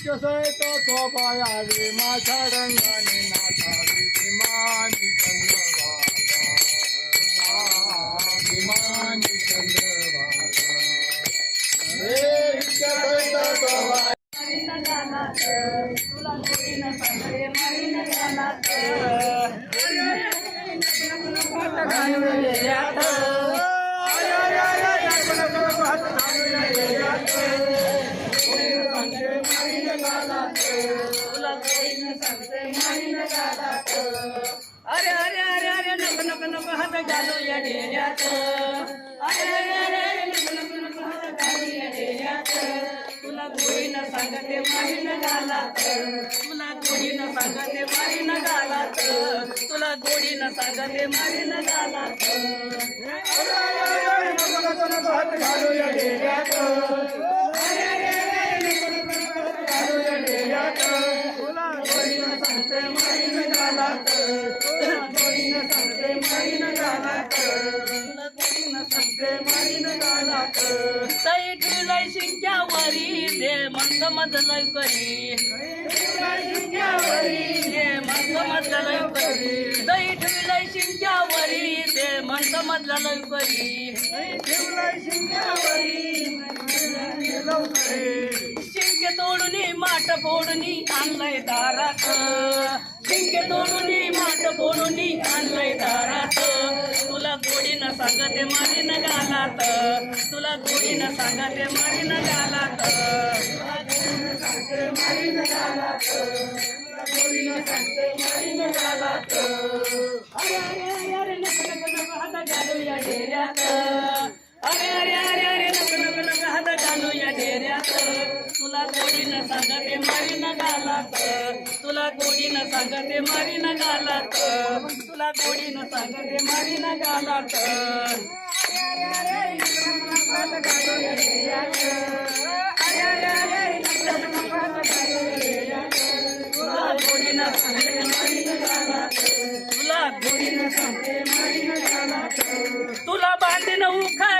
सैता स्वपाया रे माझ्या रंगाने नाथा रे भीमानी चंद्रभागा भीमानी चंद्रभागा रे सैता इतकं सहित शोभा अरे अरे अरे अरे नको नको नको हात घालू या डेऱ्यात. अरे अरे अरे अरे नको नको नको हात घालू या डेऱ्यात. तुला गोडीनं सांगते मारीन गालात तुला गोडीनं सांगते मारीन गालात तुला गोडीनं सांगते मारीन गालात तई ठेवलाय शिंक्यावरी दे मंद मधलय करी दे मंद मधलय करी तई ठेवलाय शिंक्यावरी दे मंद मधलय करी ठेवलाय माट फोडूनी आणलंय दारात. शिंके तोडून माट फोडूनी आणलंय दारात. तुला गोडीनं सांगते मारीन गालात. तुला गोडीनं सांगते मारीन गालात. अरे अरे अरे अरे नको नको नको हात घालूया डेऱ्यात. चेहऱ्यात तुला गोडीनं सांगते मरीन घालात तुला गोडीनं सांगते मरीन घालात तुला गोडीनं सांगते मरीन घालात तुला गोडीनं सांगते मरीन घालात तुला गोडीनं सांगते मरीन घालात तुला बांधीन उखा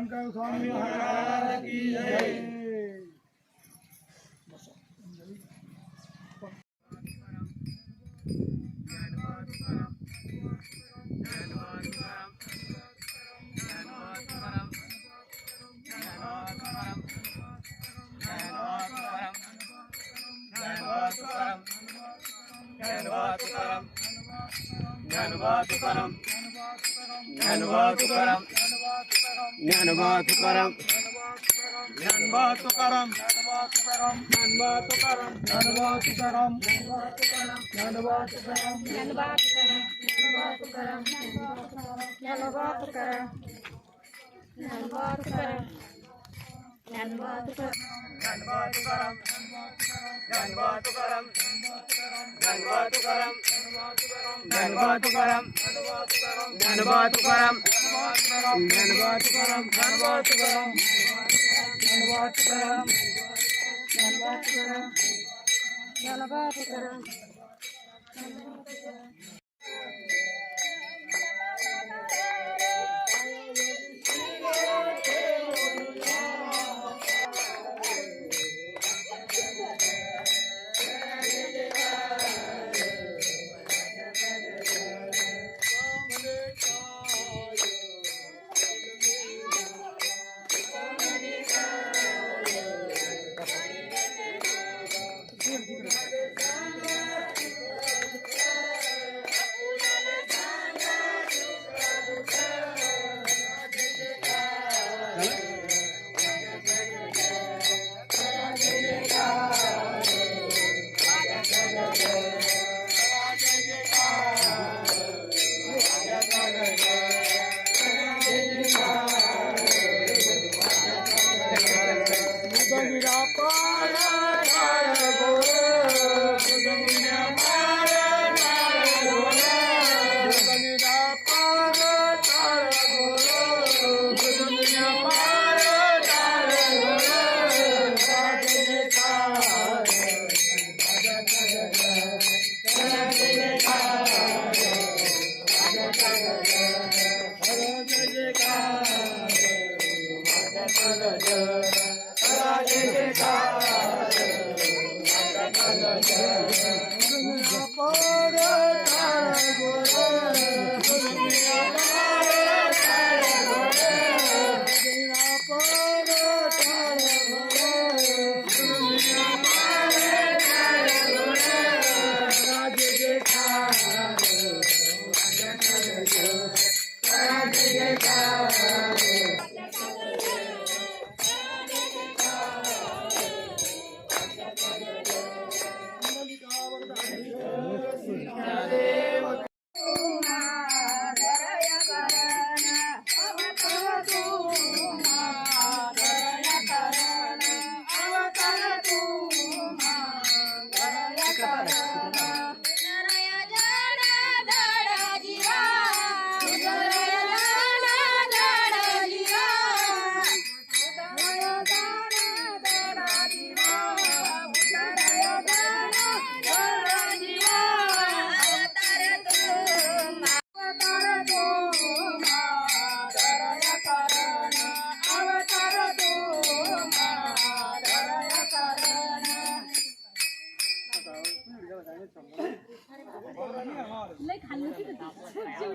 शंकर स्वामी महाराज की जय ज्ञानवातुकरम ज्ञानवातुकरम ज्ञानवातुकरम ज्ञानवातुकरम ज्ञानवातुकरम ज्ञानवातुकरम ज्ञानवातुकरम ज्ञानवातुकरम ज्ञानवातुकरम గణగోతుకరం గణగోతుకరం గణగోతుకరం గణగోతుకరం గణగోతుకరం గణగోతుకరం గణగోతుకరం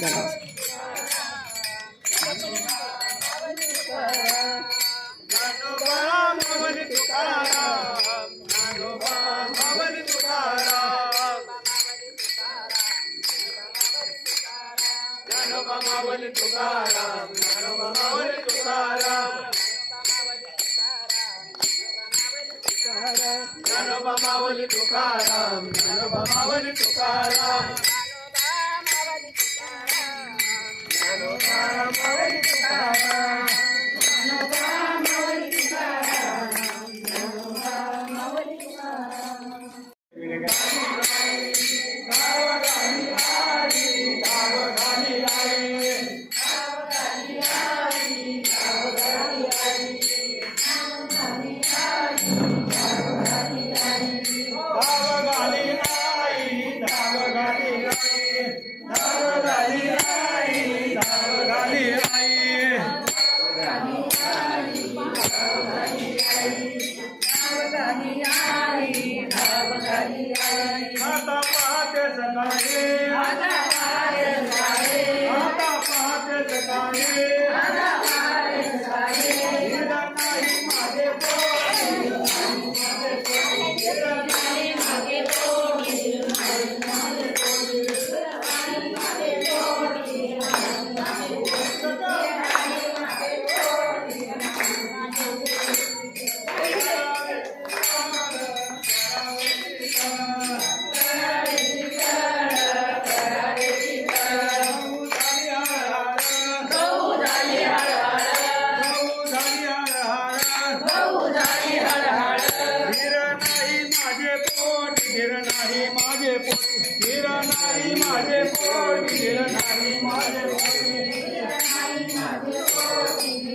দাঁড়াও तुकाराम तुकाराम तुकाराम तुकाराम तुकाराम पोट फिर नाही माझे पोट फिर नाही माझे पोट फिर नाही. माझे पोट